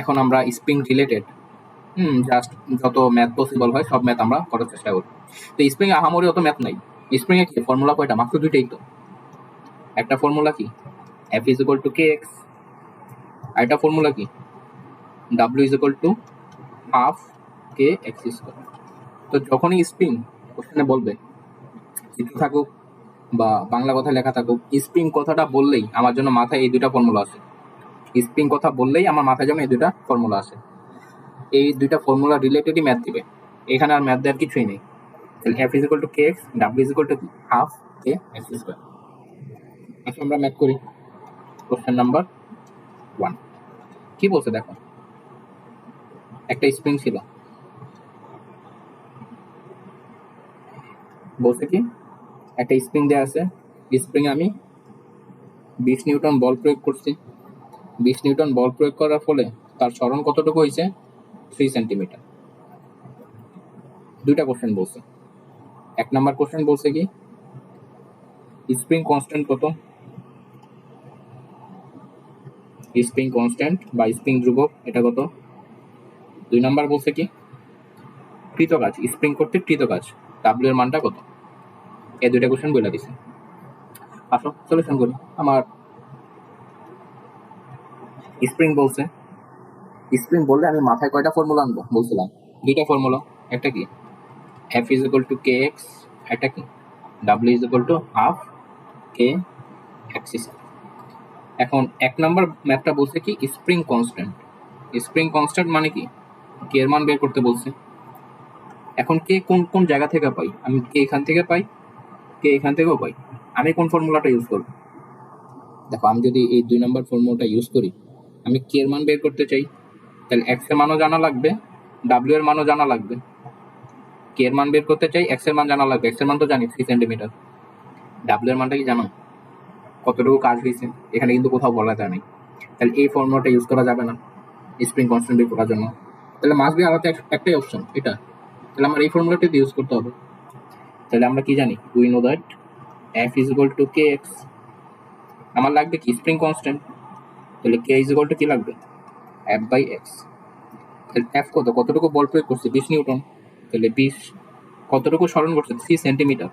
এখন আমরা spring related hmm just যত ম্যাথ পসিবল হয়, সব ম্যাথ আমরা করার চেষ্টা করি তো স্প্রিং আহামরি অত ম্যাথ নাই। স্প্রিং এ কি ফর্মুলা কয়টা? মাত্র দুইটাই তো। একটা ফর্মুলা কি? F is equal to K X আর একটা ফর্মুলা কি? W is equal to half K X square তো যখনই স্প্রিং কোশ্চেনে বলবে চিত্র থাকুক বা বাংলা কথা লেখা থাকুক স্প্রিং কথাটা বললেই আমার জন্য মাথায় এই দুইটা ফর্মুলা আসে। স্প্রিং কথা বললেই আমার মাথায় যেন এই দুইটা ফর্মুলা আসে। এই দুইটা ফর্মুলা রিলেটেডই ম্যাথ দিবে। এখানে আর ম্যাথ দেওয়ার কিছুই নেই। তাহলে F is equal to K X W is equal to half K X square আচ্ছা আমরা ম্যাথ করি। কোশ্চেন নাম্বার ওয়ান কি বলছে দেখো? একটা স্প্রিং ছিল। বলছে কি? একটা স্প্রিং দেওয়া আছে। স্প্রিং আমি বিশ নিউটন বল প্রয়োগ করছি। বিশ নিউটন বল প্রয়োগ করার ফলে তার স্মরণ কতটুকু হয়েছে? থ্রি সেন্টিমিটার দুইটা কোশ্চেন বলছে। এক নাম্বার কোশ্চেন বলছে কি? স্প্রিং কনস্ট্যান্ট কত? স্প্রিং কনস্ট্যান্ট বা স্প্রিং ধ্রুবক, এটা কত? দুই নাম্বার বলছে কি? কৃত কাজ স্প্রিং করতে কৃত কাজ ডাব্লিউ এর মানটা কত? এই দুইটা কোশ্চেন বলে দিছে। আসো সলিউশন করি। আমার স্প্রিং বলছে। স্প্রিং বললে আমি মাথায় কয়টা ফর্মুলা আনব? বলছিলাম। দুইটা ফর্মুলা। একটা কি? F is equal to K X একটা কি? W is equal to half K X এখন এক নাম্বার ম্যাথটা বলছে কি? স্প্রিং কনস্ট্যান্ট স্প্রিং কনস্ট্যান্ট মানে কি? কে এর মান বের করতে বলছে। এখন কে কোন কোন জায়গা থেকে পাই? আমি কে এখান থেকে পাই? কে এখান থেকেও পাই? আমি কোন ফর্মুলাটা ইউজ করব? দেখো, আমি যদি এই দুই নাম্বার ফর্মুলাটা ইউজ করি আমি কে এর মান বের করতে চাই। তাহলে এক্সের মানও জানা লাগবে ডাব্লিউ এর মানও জানা লাগবে। কে এর মান বের করতে চাই এক্সের মান জানা লাগবে। এক্সের মান তো জানি থ্রি সেন্টিমিটার ডাব্লিউ এর মানটা কি জানো? কতটুকু কাজ হয়েছে, এখানে কিন্তু কোথাও বলা যায় নাই। তাহলে এই ফর্মুলাটা ইউজ করা যাবে না স্প্রিং কনস্ট্যান্ট বের করার জন্য। তাহলে মাস বি আলাদা একটাই অপশন এটা। তাহলে আমার এই ফর্মুলাটা ইউজ করতে হবে। তাহলে আমরা কি জানি? We know that F is equal to K X আমার লাগবে কি? স্প্রিং কনস্ট্যান্ট তাহলে কে ইজ ইকুয়াল টু কি লাগবে? এফ বাই এক্স তাহলে এফ কত? কতটুকু বল প্রয়োগ করছে? বিশ নিউটন। তাহলে বিশ কতটুকু স্মরণ করছে? Three centimetre.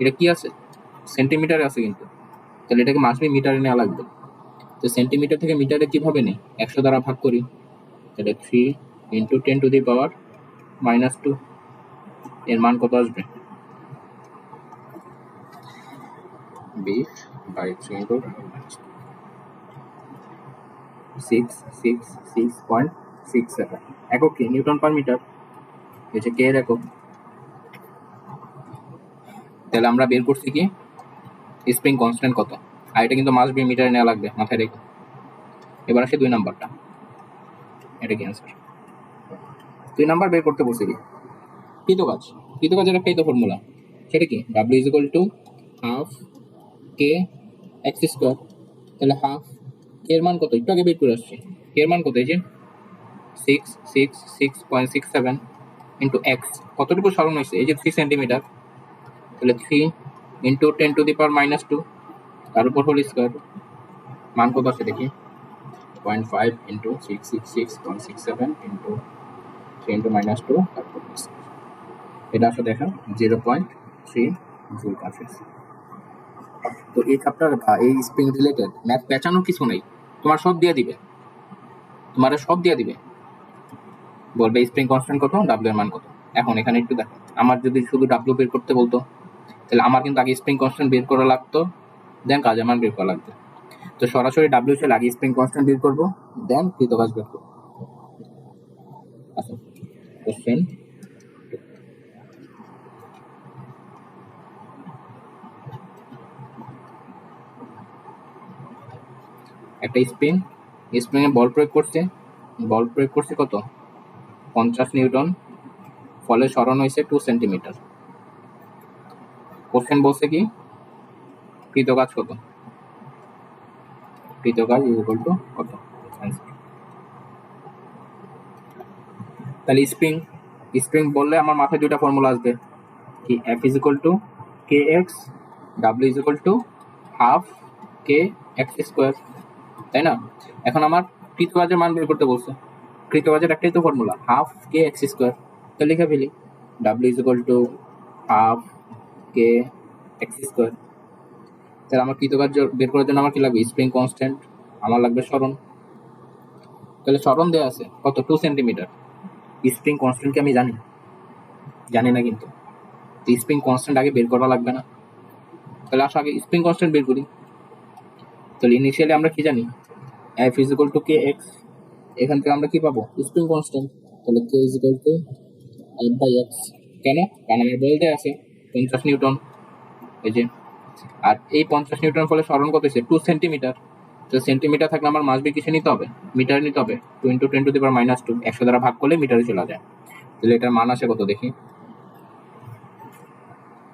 এটা কি আছে? সেন্টিমিটারে আছে কিন্তু। তাহলে এটাকে মাসবি মিটারে নেওয়া লাগবে। তো সেন্টিমিটার থেকে মিটারে কীভাবে নেই? একশো দ্বারা ভাগ করি। তাহলে three into ten to the power minus two এর মান কত আসবে? বিশ by three into six six six point six seven একক কি নিউটন পার মিটার হচ্ছে কে এর একক তাহলে আমরা বের করছি কি? স্প্রিং কনস্ট্যান্ট কত? আর এটা কিন্তু মাস বি মিটারে নেওয়া লাগবে, মাথায় রেখে। এবার আসে দুই নাম্বারটা। এটা কি অ্যান্সার দুই নাম্বার বের করতে বসে কি? কৃত কাজ কৃত কাজের একটাই তো ফর্মুলা সেটা কি? W is equal to half K X square তাহলে হাফ এর মান কত? একটু আগে বের করে আসছি। এর মান কত? এই যে six six six point six seven into X কতটুকু স্মরণ হয়েছে? এই যে থ্রি সেন্টিমিটার তাহলে three into ten to the power minus two তার উপর হোল স্কোয়ার মান কত আছে দেখি? Point five into six six six point six seven into three into minus two তারপর এটা আসলে দেখা জিরো পয়েন্ট থ্রি জুল কার্ফেস তো এই চ্যাপ্টার বা এই স্প্রিং রিলেটেড ম্যাথ পেঁচানো কিছু নেই। তোমার সব দিয়ে দিবে। তোমার সব দিয়ে দিবে। বলবে স্প্রিং কনস্ট্যান্ট কত ডাব্লিউ এর মান কত? এখন এখানে একটু দেখো। আমার যদি শুধু ডাব্লিউ বের করতে বলতো, তাহলে আমার কিন্তু আগে স্প্রিং কনস্ট্যান্ট বের করা লাগতো দেন কাজের মান বের করা লাগতো তো সরাসরি ডাব্লিউ ছিল আগে স্প্রিং কনস্ট্যান্ট বের করব দেন কৃত কাজ বের করব আচ্ছা কোশ্চেন একটা স্প্রিং স্প্রিং এ বল প্রয়োগ করছে। বল প্রয়োগ করছে কত? পঞ্চাশ নিউটন। ফলে স্মরণ হয়েছে টু সেন্টিমিটার কোশ্চেন বলছে কি? কৃত কাজ কত? কৃত কাজ ইকুয়াল টু কত? তাহলে স্প্রিং স্প্রিং বললে আমার মাথায় দুটা ফর্মুলা আসবে। কি? F is equal to K X W is equal to half K X square তাই না? এখন আমার কৃতকাজের মান বের করতে বলছে। কৃতকাজের একটাই তো formula half K X square তো লিখে ফেলি। W is equal to half K X square তাহলে আমার কৃতকাজ বের করার জন্য আমার কি লাগবে? স্প্রিং কনস্ট্যান্ট আমার লাগবে স্মরণ। তাহলে স্মরণ দেওয়া আছে কত? টু সেন্টিমিটার স্প্রিং কনস্ট্যান্ট কি আমি জানি? জানি না কিন্তু। স্প্রিং কনস্ট্যান্ট আগে বের করা লাগবে না। তাহলে আসো আগে স্প্রিং কনস্ট্যান্ট বের করি। তাহলে ইনিশিয়ালি আমরা কি জানি? F is equal to K X এখান থেকে আমরা কি পাবো? স্প্রিং কনস্ট্যান্ট তাহলে K is equal to F by X কেন? কারণ আমার বলতে আছে পঞ্চাশ নিউটন। এই যে, আর এই পঞ্চাশ নিউটন ফলে স্মরণ কত হয়েছে? টু সেন্টিমিটার তো সেন্টিমিটার থাকলে আমার মাসবে কিসে নিতে হবে? মিটার নিতে হবে। Two into ten to the power minus two একশো দ্বারা ভাগ করলে মিটারে চলে যায়। তাহলে এটার মান আসে কত দেখি?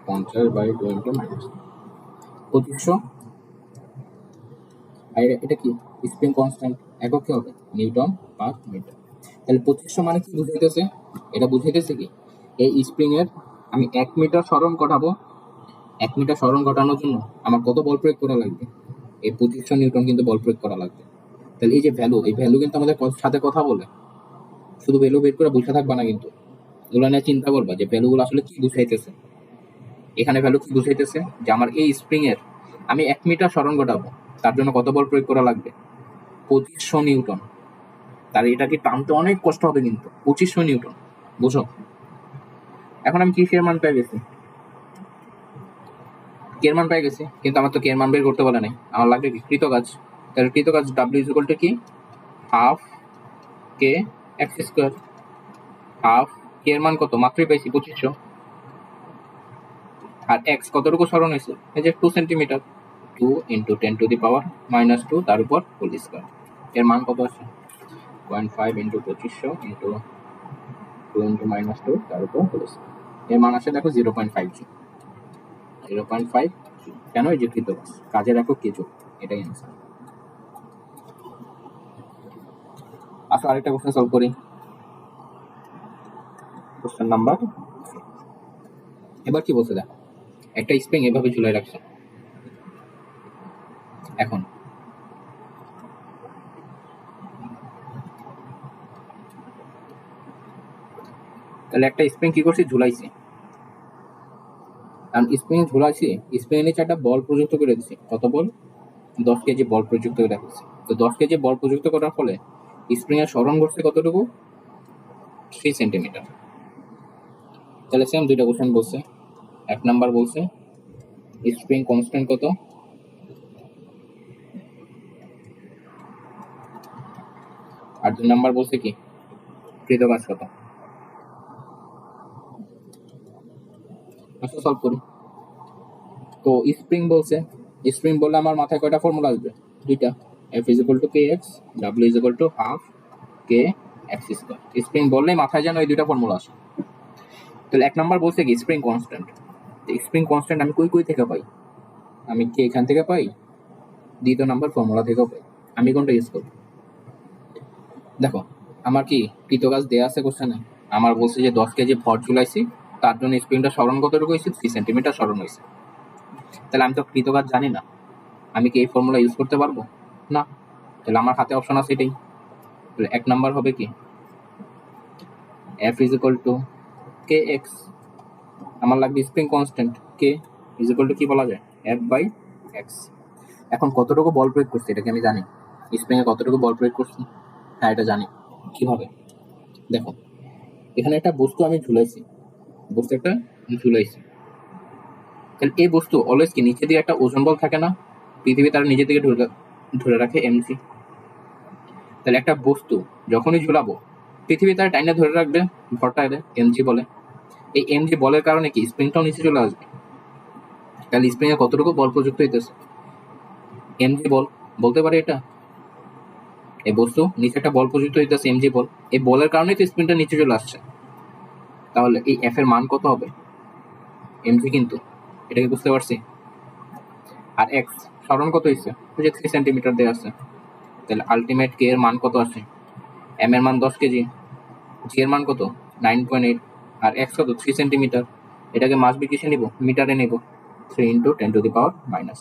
পঞ্চাশ বাই টু ইন্টু মাইনাস পঁচিশশো এটা কি? স্প্রিং কনস্ট্যান্ট একক হবে, নিউটন পার মিটার। তাহলে পঁচিশশো মানে কি বুঝাইতেছে? এটা বুঝাইতেছে কি? এই স্প্রিং এর আমি এক মিটার স্মরণ ঘটাবো। এক মিটার স্মরণ ঘটানোর জন্য আমার কত বল প্রয়োগ করা লাগবে? এই পঁচিশশো নিউটন কিন্তু বল প্রয়োগ করা লাগবে। তাহলে এই যে ভ্যালু এই ভ্যালু কিন্তু আমাদের সাথে কথা বলে। শুধু ভ্যালু বের করে বসে থাকবা না কিন্তু। এগুলো নিয়ে চিন্তা করবা যে ভ্যালুগুলো আসলে কি বুঝাইতেছে? এখানে ভ্যালু কি বুঝাইতেছে? যে আমার এই স্প্রিং এর আমি এক মিটার স্মরণ ঘটাবো। তার জন্য কত বল প্রয়োগ করা লাগবে? পঁচিশশো নিউটন। তার এটাকে টানতে অনেক কষ্ট হবে কিন্তু, পঁচিশশো নিউটন, বুঝো? এখন আমি কিসের মান পেয়ে গেছি? কের মান পেয়ে গেছি? কিন্তু আমার তো কের মান বের করতে বলে নাই। আমার লাগবে কি? কৃতকাজ। তাহলে কৃতকাজ ডাব্লিউ ইজ টু কি? Half K X square half K মান কত? মাত্রই পাইছি পঁচিশশো। আর এক্স কতটুকু স্মরণ হয়েছে? এই যে two centimetre two into ten to the power minus two তার উপর হোল স্কোয়ার এর মান কত আছে? পয়েন্ট ফাইভ ইন্টু পঁচিশশো into two into minus two তার উপর হোল এর মান আছে দেখো zero point five J zero point five কেন এই যে কৃতকাজ কাজের একক কিছু এটাই অ্যান্সার আচ্ছা আরেকটা কোশ্চেন সলভ করি। কোশ্চেন নাম্বার এবার কি বলছে দেখো? একটা স্প্রিং এভাবে ঝুলাই রাখছে। এখন তাহলে একটা স্প্রিং কি করছি? ঝুলাইছি। কারণ স্প্রিং ঝুলাইছি স্প্রিং নিচে একটা বল প্রযুক্ত করে দিছি। কত বল? দশ কেজি বল প্রযুক্ত করে রাখছি তো দশ কেজি বল প্রযুক্ত করার ফলে স্প্রিং এর স্মরণ করছে কতটুকু? থ্রি সেন্টিমিটার তাহলে সেম দুইটা কোশ্চেন বলছে। এক নাম্বার বলছে স্প্রিং কনস্ট্যান্ট কত? আর দুই নাম্বার বলছে কি? কৃতকাজ কত? আচ্ছা সলভ করি। তো স্প্রিং বলছে। স্প্রিং বললে আমার মাথায় কয়টা ফর্মুলা আসবে? দুইটা। F is to K X W is to half K X square spring বললেই মাথায় যেন এই দুইটা ফর্মুলা আসে। তাহলে এক নাম্বার বলছে কি স্প্রিং কনস্ট্যান্ট স্প্রিং কনস্ট্যান্ট আমি কই কই থেকে পাই? আমি কি এখান থেকে পাই? দ্বিতীয় নাম্বার ফর্মুলা থেকেও পাই। আমি কোনটা ইউজ করব? দেখো, আমার কি কৃতকাজ দেয়া আছে কোশ্চেনে আমার বলছে যে দশ কেজি ভর ঝুলাইছি। তার জন্য স্প্রিংটা স্মরণ কতটুকু হয়েছে? থ্রি সেন্টিমিটার স্মরণ হয়েছে। তাহলে আমি তো কৃতকাজ জানি না। আমি কি এই ফর্মুলা ইউজ করতে পারব? না। তাহলে আমার হাতে অপশন আছে এটাই। তাহলে এক নাম্বার হবে কি? F is equal to K X আমার লাগবে spring constant K is equal to কি বলা যায়? এফ বাই এক্স এখন কতটুকু বল প্রয়োগ করছি এটা কি আমি জানি। স্প্রিং এ কতটুকু বল প্রয়োগ করছি? হ্যাঁ এটা জানি। কীভাবে? দেখো, এখানে একটা বস্তু আমি ঝুলাইছি বস্তু একটা ঝুলাইছি। তাহলে এই বস্তু অলওয়েজ কি নিচে দিয়ে একটা ওজন বল থাকে না? পৃথিবী তার নিজে থেকে ধরে রাখে এমসি তাহলে একটা বস্তু যখনই ঝুলাবো, পৃথিবী তার টাইনে ধরে রাখবে ভরটা এদের এমজি বলে। এই এমজি বলের কারণে কি স্প্রিংটাও নিচে চলে আসবে? তাহলে স্প্রিং এ কতটুকু বল প্রযুক্ত হইতেছে? এমজি বল, বলতে পারে এটা? এই বস্তু নিচে একটা বল প্রযুক্ত হইতেছে এমজি বল। এই বলের কারণেই তো স্প্রিংটা নিচে চলে আসছে। তাহলে এই এফ এর মান কত হবে? এমজি কিন্তু, এটা কি বুঝতে পারছি? আর এক্স স্মরণ কত হয়েছে যে থ্রি সেন্টিমিটার দেওয়া আছে। তাহলে আলটিমেট কে এর মান কত আছে? এম এর মান দশ কেজি। জি এর মান কত? নাইন পয়েন্ট এইট আর এক্স কত? Three centimetre. এটাকে মাস কিসে নিব, মিটারে নিব। Three into ten to the power minus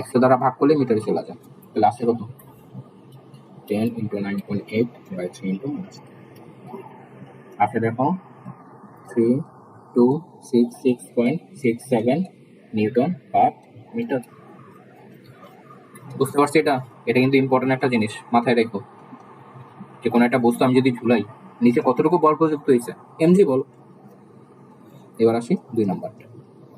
একশো দ্বারা ভাগ করলে মিটারে চলে যায়। তাহলে আসে কত? Ten into nine point eight by three into minus আচ্ছা দেখো। Three two six six point six seven newton per metre বুঝতে পারছি এটা? এটা কিন্তু ইম্পর্টেন্ট একটা জিনিস। মাথায় রেখো। যে কোনো একটা বস্তু আমি যদি ঝুলাই, নিচে কতটুকু বল প্রযুক্ত হয়েছে? এমজি বল। এবার আসি দুই নাম্বার।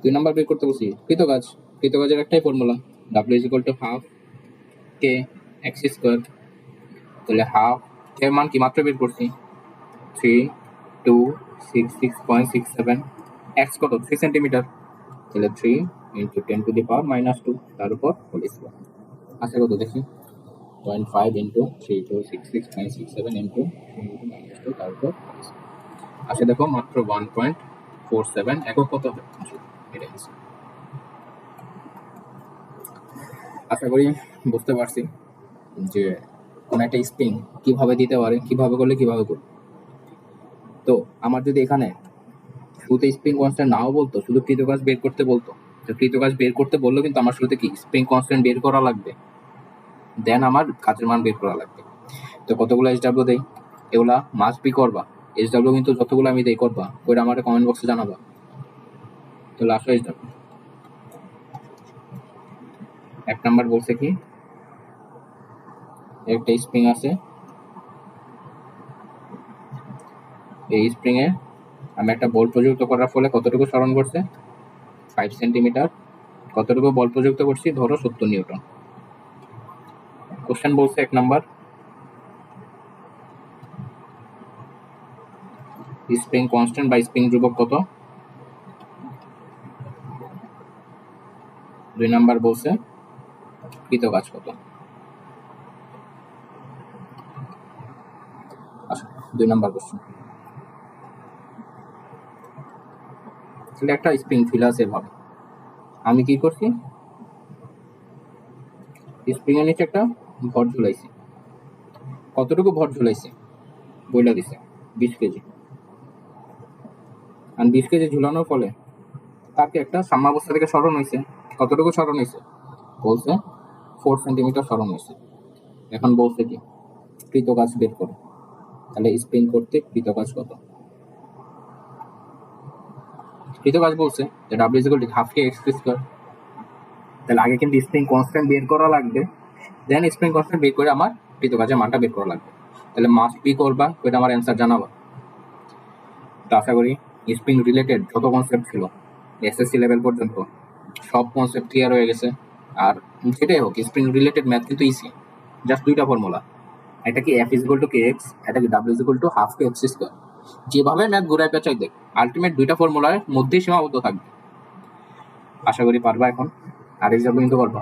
দুই নাম্বার বের করতে বসি কৃতকাজ কৃতকাজের একটাই formula W is equal to half K X square তাহলে হাফ কে মান কি মাত্র বের করছি? Three two six six point six seven X কত? থ্রি সেন্টিমিটার তাহলে three into ten to the power minus two তার উপর হোল স্কোয়ার আচ্ছা কত দেখি? Point five into three two six six six seven minus two তার উপর আচ্ছা দেখো, মাত্র ওয়ান পয়েন্ট ফোর সেভেন একক কত হবে? আসলে এটাই আশা করি বুঝতে পারছি যে কোন একটা স্প্রিং কীভাবে দিতে পারে, কীভাবে করলে কীভাবে করবে। তো আমার যদি এখানে শুরুতে স্প্রিং কনস্ট্যান্ট নাও বলতো, শুধু কৃতকাজ বের করতে বলতো, তো কৃতকাজ বের করতে বলল কিন্তু আমার শুরুতে কি স্প্রিং কনস্ট্যান্ট বের করা লাগবে? দেন আমার কাজের মান বের করা লাগবে। তো কতগুলো এস ডাব্লিউ দেই? এগুলা মাস্ট বি করবা। এস ডাব্লিউ কিন্তু যতগুলো আমি দেই করবা, ওইটা আমার কমেন্ট বক্সে জানাবা। তো লাস্ট এস ডাব্লিউ এক নাম্বার বলছে কি? একটা স্প্রিং আছে। এই স্প্রিং এ আমি একটা বল প্রযুক্ত করার ফলে কতটুকু স্মরণ করছে? ফাইভ সেন্টিমিটার কতটুকু বল প্রযুক্ত করছি? ধরো সত্তর নিউটন। কোশ্চেন বলছে এক নম্বর স্প্রিং কনস্ট্যান্ট বা স্প্রিং ধ্রুবক কত? দুই নাম্বার বলছে কৃত কাজ কত? আচ্ছা দুই নাম্বার কোশ্চেন তাহলে একটা স্প্রিং ফিল আছে এভাবে আমি কি করছি? স্প্রিং এর নিচে একটা ভর ঝুলাইছি। কতটুকু ভর ঝুলাইছি? বইলা দিছে, বিশ কেজি। আর বিশ কেজি ঝুলানোর ফলে তাকে একটা সাম্যাবস্থা থেকে স্মরণ হয়েছে কতটুকু স্মরণ হয়েছে বলছে ফোর সেন্টিমিটার স্মরণ হয়েছে এখন বলছে কি? কৃতকাজ বের করো। তাহলে স্প্রিং করতে কৃতকাজ কত? কৃতকাজ বলছে যে W to half K X square তাহলে আগে কিন্তু স্প্রিং কনস্ট্যান্ট বের করা লাগবে। দেন স্প্রিং কনস্ট্যান্ট বের করে আমার কৃতকাজের মানটা বের করা লাগবে। তাহলে মাস্ট বি করবা ওইটা আমার অ্যান্সার জানাবা। তো আশা করি স্প্রিং রিলেটেড যত কনসেপ্ট ছিল এসএসসি লেভেল পর্যন্ত সব কনসেপ্ট ক্লিয়ার হয়ে গেছে। আর যেটাই হোক স্প্রিং রিলেটেড ম্যাথ কিন্তু ইসি জাস্ট দুইটা ফর্মুলা এটা কি F is to K X এটা কি W is to half K X square যেভাবে ম্যাথ ঘুরাই পেঁচাই দেখ আলটিমেট দুইটা ফর্মুলার মধ্যেই সীমাবদ্ধ থাকবে। আশা করি পারবা এখন, আর এক্সাম্পল কিন্তু পারবা